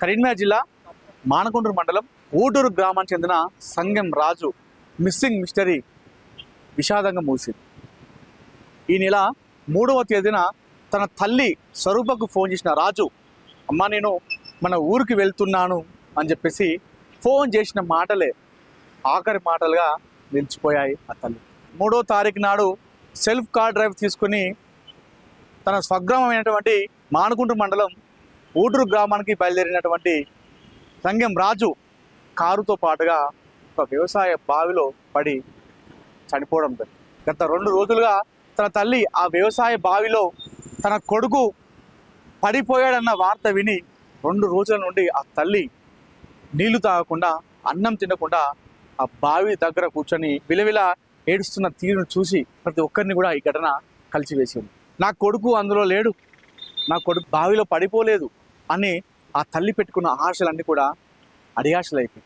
కరీంనగర్ జిల్లా మానకొండూరు మండలం ఊటూరు గ్రామానికి చెందిన సంగం రాజు మిస్సింగ్ మిస్టరీ విషాదంగా మూసింది. ఈ నెల మూడవ తేదీన తన తల్లి స్వరూపకు ఫోన్ చేసిన రాజు అమ్మ నేను మన ఊరికి వెళ్తున్నాను అని చెప్పేసి ఫోన్ చేసిన మాటలే ఆఖరి మాటలుగా నిలిచిపోయాయి ఆ తల్లి. మూడో తారీఖు నాడు సెల్ఫ్ కార్ డ్రైవ్ తీసుకుని తన స్వగ్రామమైనటువంటి మానుకుంటు మండలం ఊటూరు గ్రామానికి బయలుదేరినటువంటి సంగం రాజు కారుతో పాటుగా ఒక వ్యవసాయ బావిలో పడి చనిపోవడం జరిగింది. గత రెండు రోజులుగా తన తల్లి ఆ వ్యవసాయ బావిలో తన కొడుకు పడిపోయాడన్న వార్త విని రెండు రోజుల నుండి ఆ తల్లి నీళ్ళు తాగకుండా అన్నం తినకుండా ఆ బావి దగ్గర కూర్చొని విలవిల ఏడుస్తున్న తీరును చూసి ప్రతి ఒక్కరిని కూడా ఈ ఘటన కలిసివేసింది. నా కొడుకు అందులో లేడు. నా కొడుకు బావిలో పడిపోలేదు అని ఆ తల్లి పెట్టుకున్న ఆశలన్నీ కూడా అడియాశలు అయిపోయి